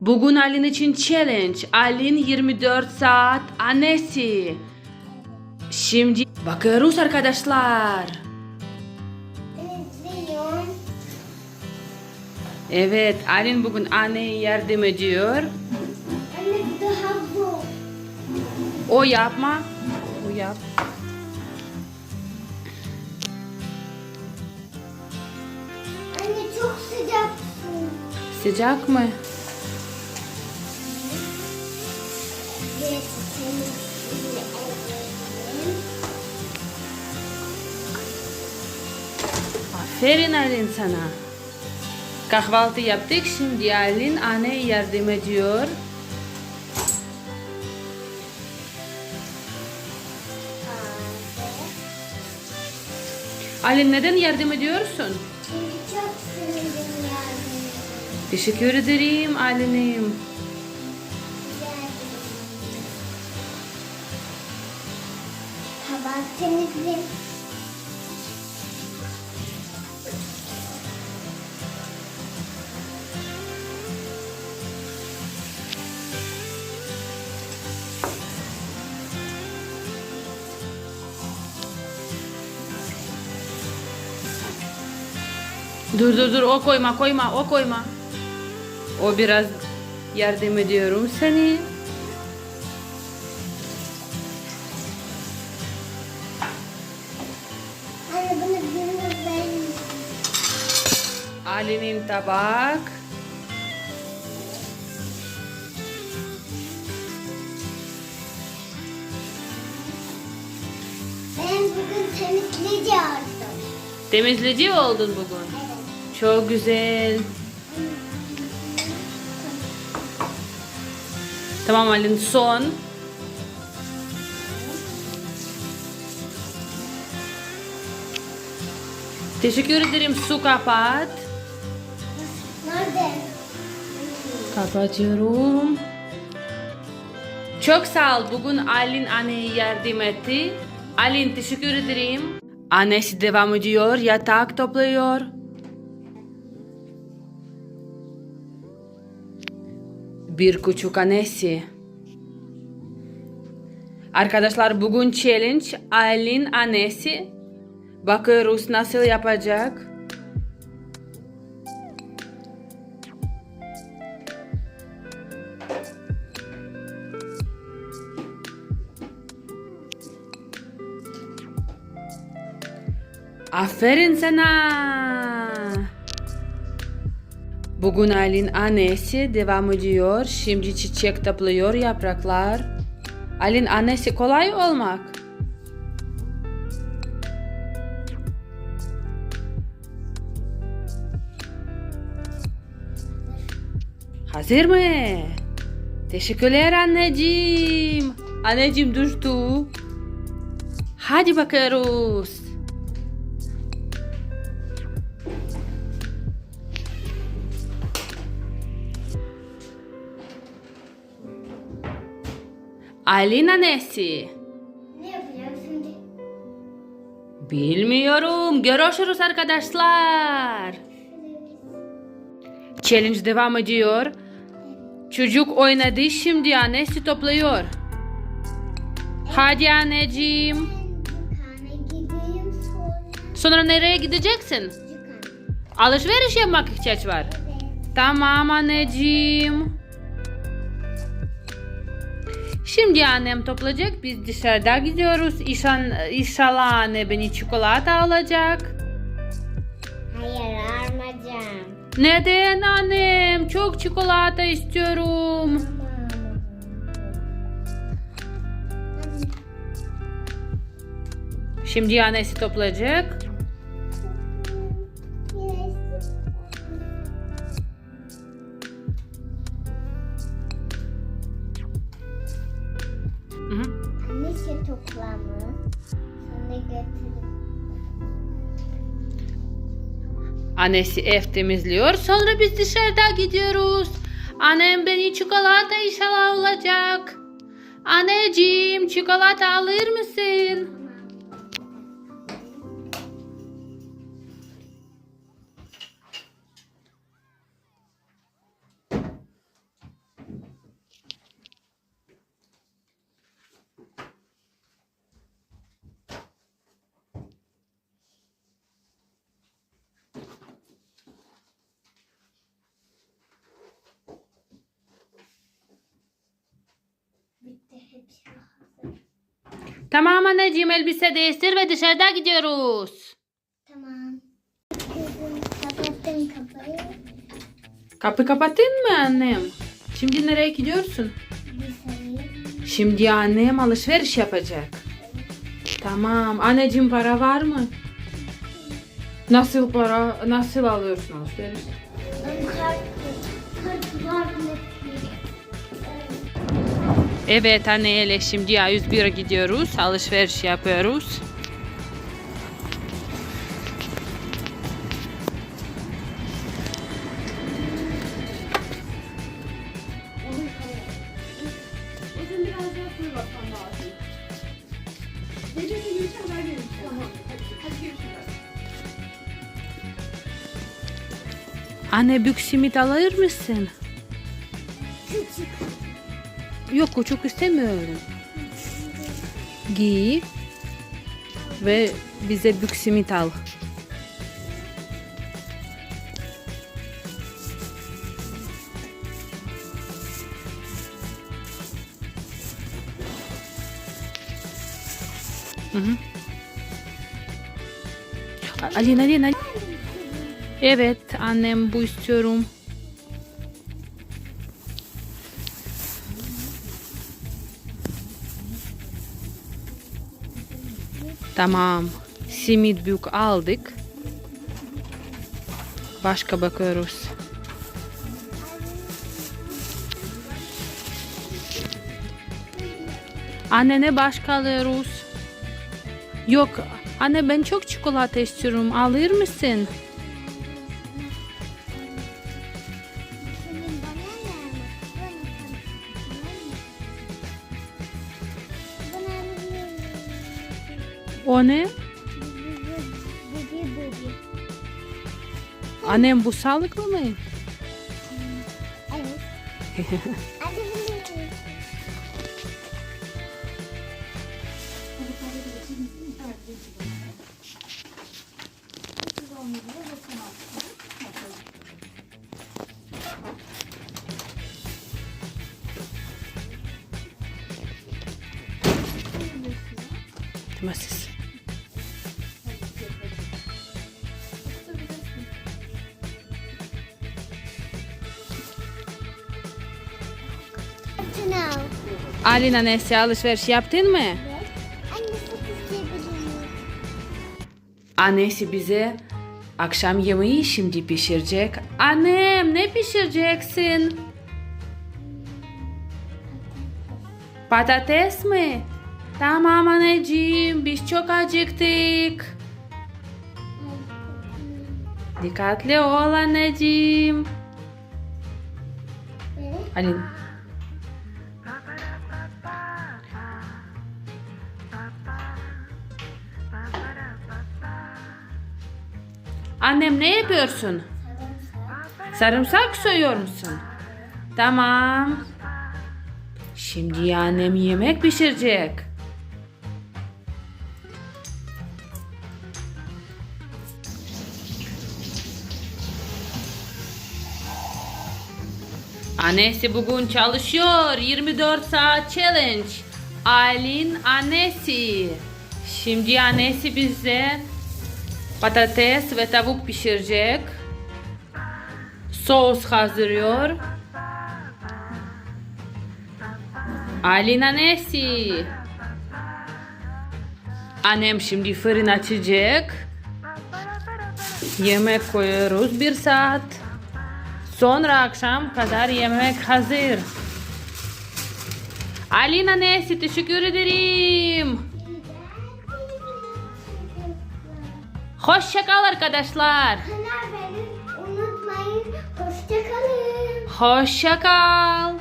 Bugün Alin için challenge. Alin 24 saat annesi. Şimdi bakıyoruz arkadaşlar. Evet, Alin bugün anneye yardım ediyor. O yapma. O yap. Anne çok sıcak. Sıcak mı? Aferin Alin sana. Kahvaltı yaptık. Şimdi Alin anneye yardım ediyor. Alin neden yardım ediyorsun? Çünkü çok sevindim yardım Teşekkür ederim Alin'im. Temizle. Dur dur dur o koyma koyma o koyma. O biraz yardım ediyorum seni. Ali'nin tabak. Ben bugün temizleyici aldım. Temizleyici oldun bugün. Evet. Çok güzel. Tamam Alin son. Teşekkür ederim su kapat. Kapatıyorum. Çok sağ ol. Bugün Alin anneye yardım etti. Alin teşekkür ederim. Annesi devam ediyor. Yatak topluyor. Bir küçük annesi. Arkadaşlar bugün challenge Alin annesi. Bakıyoruz nasıl yapacak. Aferin sana. Bugün Alin annesi devam ediyor. Şimdi çiçek topluyor yapraklar. Alin annesi kolay olmak. Hazır mı? Teşekkürler anneciğim. Anneciğim düştü. Hadi bakıyoruz. Alin annesi. Ne yapacağım şimdi? Bilmiyorum. Görüşürüz arkadaşlar. Challenge devam ediyor. Çocuk oynadı şimdi annesi topluyor. Hadi anneciğim. Sonra. Nereye gideceksin? Alışveriş yapmak ihtiyaç var. Tamam anneciğim. Şimdi annem toplayacak. Biz dışarıda gidiyoruz. İnşallah, inşallah anne beni çikolata alacak. Hayır almayacağım. Neden annem? Çok çikolata istiyorum. Şimdi annesi toplayacak. Toplamı. Sonra götürüp. Annesi ev temizliyor. Sonra biz dışarıda gidiyoruz. Annem beni çikolata inşallah alacak. Anneciğim çikolata alır mısın? Tamam anneciğim elbise değiştir ve dışarıda gidiyoruz. Tamam. Kızım kapattın kapıyı. Kapı kapattın mı annem? Şimdi nereye gidiyorsun? Dışarıya. Şimdi annem alışveriş yapacak. Tamam. Anneciğim para var mı? Nasıl para? Nasıl alıyorsun alışveriş? Kart, kart var mı? Evet anneyle şimdi A101'e gidiyoruz. Alışveriş yapıyoruz. Anne büyük simit alır mısın? Yok küçük istemiyorum. Giy ve bize büyük simit al. Alin, Alin, Alin. Evet annem bu istiyorum. Tamam. Simit büyük aldık. Başka bakıyoruz. Anne ne başka alıyoruz? Yok. Anne ben çok çikolata istiyorum. Alır mısın? O ne? Bu bir bu bir. Annem bu sağlıklı mı? Evet. Hadi bunu. Temasis. Şunu al. Alina neyse alışveriş yaptın mı? Evet. Anne sakız yiyebilirim. Annesi bize akşam yemeği şimdi pişirecek. Annem ne pişireceksin? Patates mi? Tamam anneciğim biz çok acıktık. Dikkatli ol anneciğim. Alin. Annem ne yapıyorsun? Sarımsak soyuyor musun? Tamam. Şimdi annem yemek pişirecek. Annesi bugün çalışıyor. 24 saat challenge. Aylin annesi. Şimdi annesi bize patates ve tavuk pişirecek. Sos hazırlıyor. Aylin annesi. Annem şimdi fırın açacak. Yemek koyuyoruz bir saat. Sonra akşam kadar yemek hazır. Alina Nesi teşekkür ederim. Hoşça kal arkadaşlar. Karar verin. Unutmayın. Hoşçakalın. Hoşça kal.